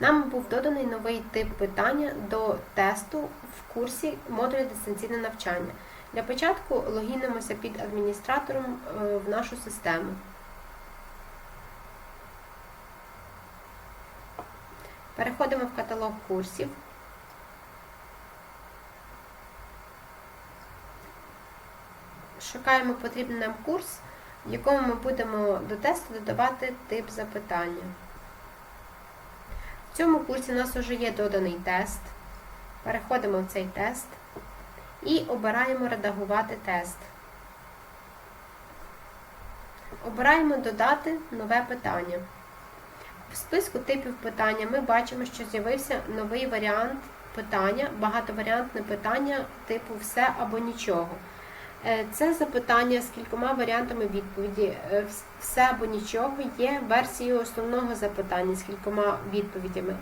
Нам був доданий новий тип питання до тесту в курсі модулі дистанційне навчання. Для початку логінимося під адміністратором е, в нашу систему. Переходимо в каталог курсів. Шукаємо потрібний нам курс, в якому ми будемо до тесту додавати тип запитання. В цьому курсі у нас вже є доданий тест. Переходимо в цей тест і обираємо редагувати тест. Обираємо додати нове питання. В списку типів питання ми бачимо, що з'явився новий варіант питання, багатоваріантне питання типу все або нічого. Е, Це запитання з кількома варіантами відповіді. Е, Все або нічого є версією основного запитання з кількома відповідями,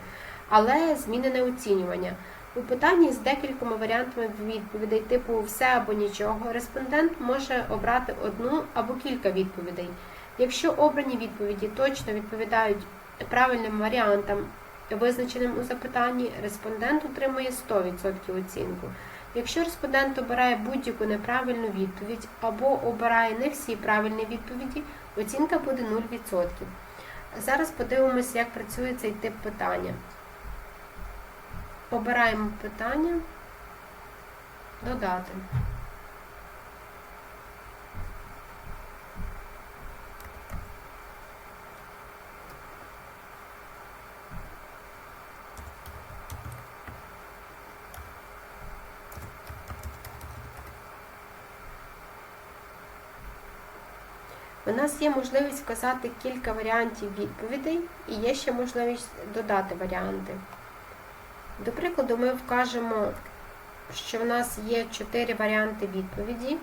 але змінене оцінювання. У питанні з декількома варіантами відповідей типу все або нічого респондент може обрати одну або кілька відповідей. Якщо обрані відповіді точно відповідають правильним варіантам, визначеним у запитанні, респондент отримує 100% оцінку. Якщо респондент обирає будь-яку неправильну відповідь або обирає не всі правильні відповіді, оцінка буде 0%. Зараз подивимося, як працює цей тип питання. Обираємо питання, додати. У нас є можливість вказати кілька варіантів відповідей і є ще можливість додати варіанти. До прикладу, ми вкажемо, що в нас є 4 варіанти відповіді.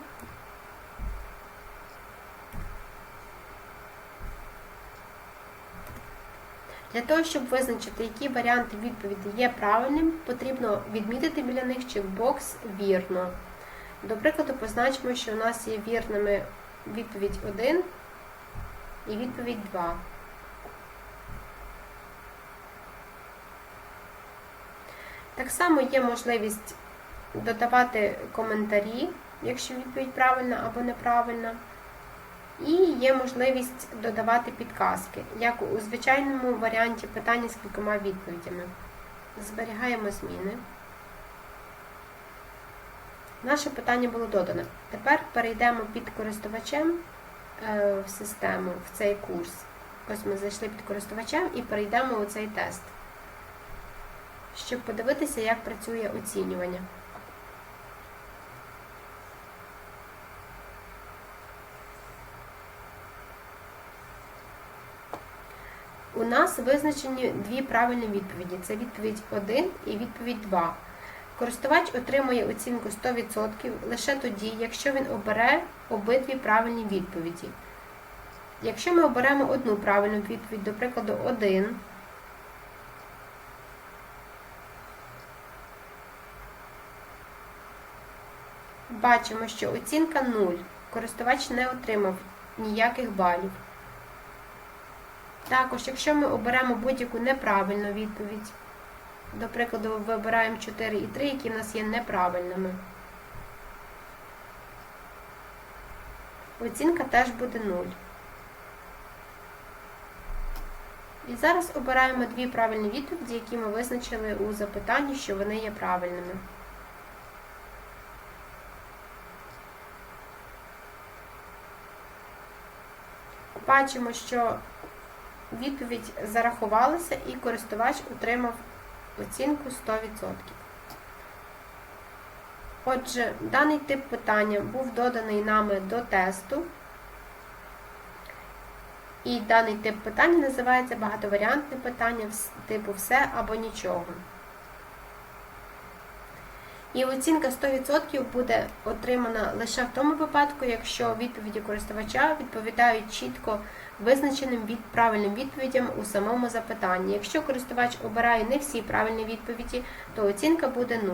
Для того, щоб визначити, які варіанти відповіді є правильним, потрібно відмітити біля них чекбокс вірно. До прикладу, позначимо, що у нас є вірними відповідь 1 і відповідь 2. Так само є можливість додавати коментарі, якщо відповідь правильна або неправильна. І є можливість додавати підказки, як у звичайному варіанті питання з кількома відповідями. Зберігаємо зміни. Наше питання було додано. Тепер перейдемо під користувачем е, в систему, в цей курс. Ось ми зайшли під користувачем і перейдемо у цей тест, щоб подивитися, як працює оцінювання. У нас визначені дві правильні відповіді. Це відповідь 1 і відповідь 2. Користувач отримує оцінку 100% лише тоді, якщо він обере обидві правильні відповіді. Якщо ми оберемо одну правильну відповідь, до прикладу, 1, бачимо, що оцінка 0. Користувач не отримав ніяких балів. Також, якщо ми оберемо будь-яку неправильну відповідь, до прикладу, вибираємо 4 і 3, які в нас є неправильними. Оцінка теж буде 0. І зараз обираємо дві правильні відповіді, які ми визначили у запитанні, що вони є правильними. Бачимо, що відповідь зарахувалася і користувач отримав оцінку 100%. Отже, даний тип питання був доданий нами до тесту. І даний тип питання називається багатоваріантне питання типу все або нічого. І оцінка 100% буде отримана лише в тому випадку, якщо відповіді користувача відповідають чітко визначеним від правильним відповідям у самому запитанні. Якщо користувач обирає не всі правильні відповіді, то оцінка буде 0.